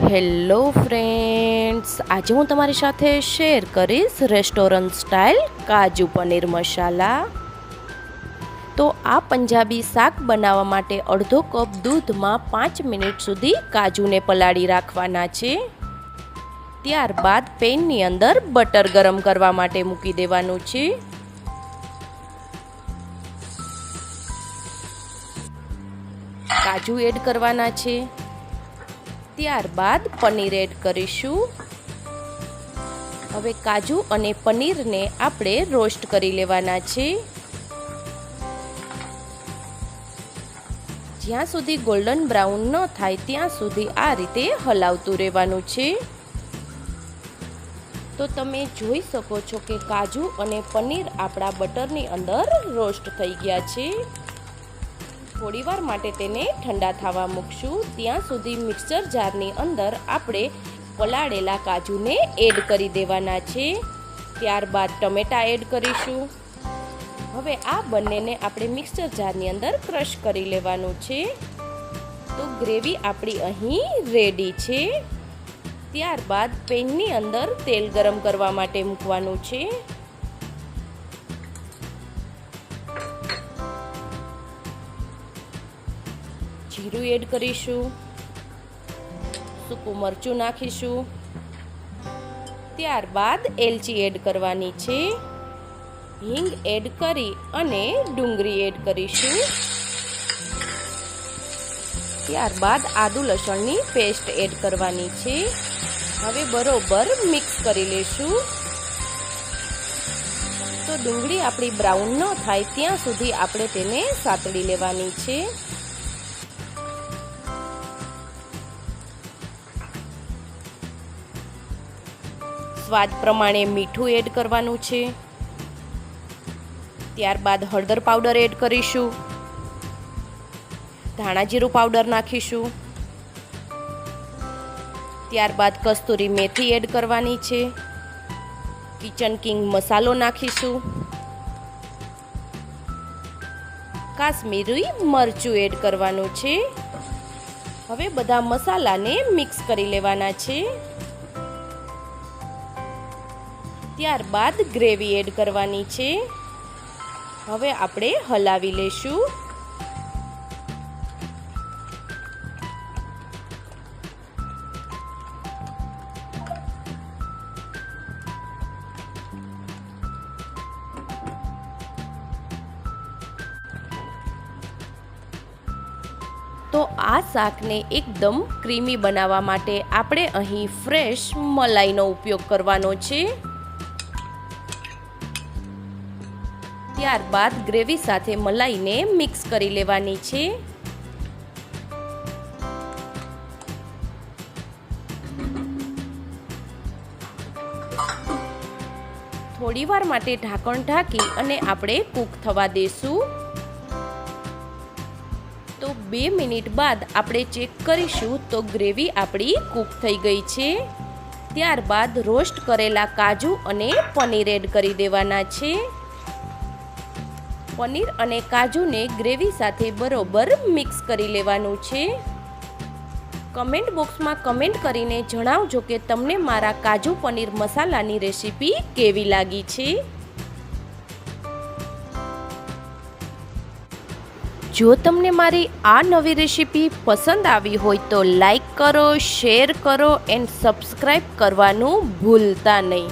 Hello friends, આજે હું તમારી સાથે શેર કરીશ રેસ્ટોરન્ટ સ્ટાઇલ કાજુ પનીર મસાલા. તો આ પંજાબી શાક બનાવવા માટે અડધો કપ દૂધમાં પાંચ મિનિટ સુધી કાજુને પલાળી રાખવાના છે. ત્યારબાદ પેનની અંદર બટર ગરમ કરવા માટે મૂકી દેવાનું છે. કાજુ એડ કરવાના છે. ત્યારબાદ પનીર એડ કરીશું. હવે કાજુ અને પનીરને આપણે રોસ્ટ કરી લેવાના છે. જ્યાં સુધી ગોલ્ડન બ્રાઉન ન થાય ત્યાં સુધી આ રીતે હલાવતું રહેવાનું છે. તો તમે જોઈ શકો છો કે કાજુ અને પનીર આપણા બટરની અંદર રોસ્ટ થઈ ગયા છે. થોડીવાર માટે તેને ઠંડા થવા મૂકશું. ત્યાં સુધી મિક્સર જારની અંદર આપણે પલાળેલા કાજુને એડ કરી દેવાના છે. ત્યારબાદ ટમેટા એડ કરીશું. હવે આ બંનેને આપણે મિક્સર જારની અંદર ક્રશ કરી લેવાનું છે. તો ગ્રેવી આપણી અહીં રેડી છે. ત્યારબાદ પેનની અંદર તેલ ગરમ કરવા માટે મૂકવાનું છે. જીરું એડ કરીશું, સૂકું મરચું નાખીશું. ત્યારબાદ એલચી એડ કરવાની છે. હિંગ એડ કરી અને ડુંગળી એડ કરીશું. ત્યારબાદ આદુ લસણની પેસ્ટ એડ કરવાની છે. હવે બરોબર મિક્સ કરી લેશું. તો ડુંગળી આપણી બ્રાઉન ન થાય, ત્યાં સુધી આપણે તેને સાતળી લેવાની છે. સ્વાદ પ્રમાણે મીઠું એડ કરવાનું છે. ત્યારબાદ હળદર પાવડર એડ કરીશું. ધાણા જીરું પાવડર નાખીશું. ત્યારબાદ કસ્તુરી મેથી એડ કરવાની છે. કિચન કિંગ મસાલો નાખીશું. કાશ્મીરી મરચું એડ કરવાનું છે. હવે બધા મસાલાને મિક્સ કરી લેવાના છે. ત્યારબાદ ગ્રેવી એડ કરવાની છે. હવે આપણે હલાવી લેશું. તો આ શાકને એકદમ ક્રીમી બનાવવા માટે આપણે અહીં ફ્રેશ મલાઈનો ઉપયોગ કરવાનો છે. ત્યારબાદ ગ્રેવી સાથે મલાઈને મિક્સ કરી લેવાની છે. થોડીવાર માટે ઢાંકણ ઢાંકી અને આપણે કૂક થવા દેશું. તો બે મિનિટ બાદ આપણે ચેક કરીશું તો ગ્રેવી આપણી કૂક થઈ ગઈ છે. ત્યારબાદ રોસ્ટ કરેલા કાજુ અને પનીર એડ કરી દેવાના છે. પનીર અને કાજુને ગ્રેવી સાથે બરોબર મિક્સ કરી લેવાનું છે. કમેન્ટ બોક્સમાં કમેન્ટ કરીને જણાવજો કે તમને મારા કાજુ પનીર મસાલાની રેસીપી કેવી લાગી છે? જો તમને મારી આ નવી રેસીપી પસંદ આવી હોય તો લાઈક કરો, શેર કરો, એન્ડ સબસ્ક્રાઈબ કરવાનું ભૂલતા નહીં.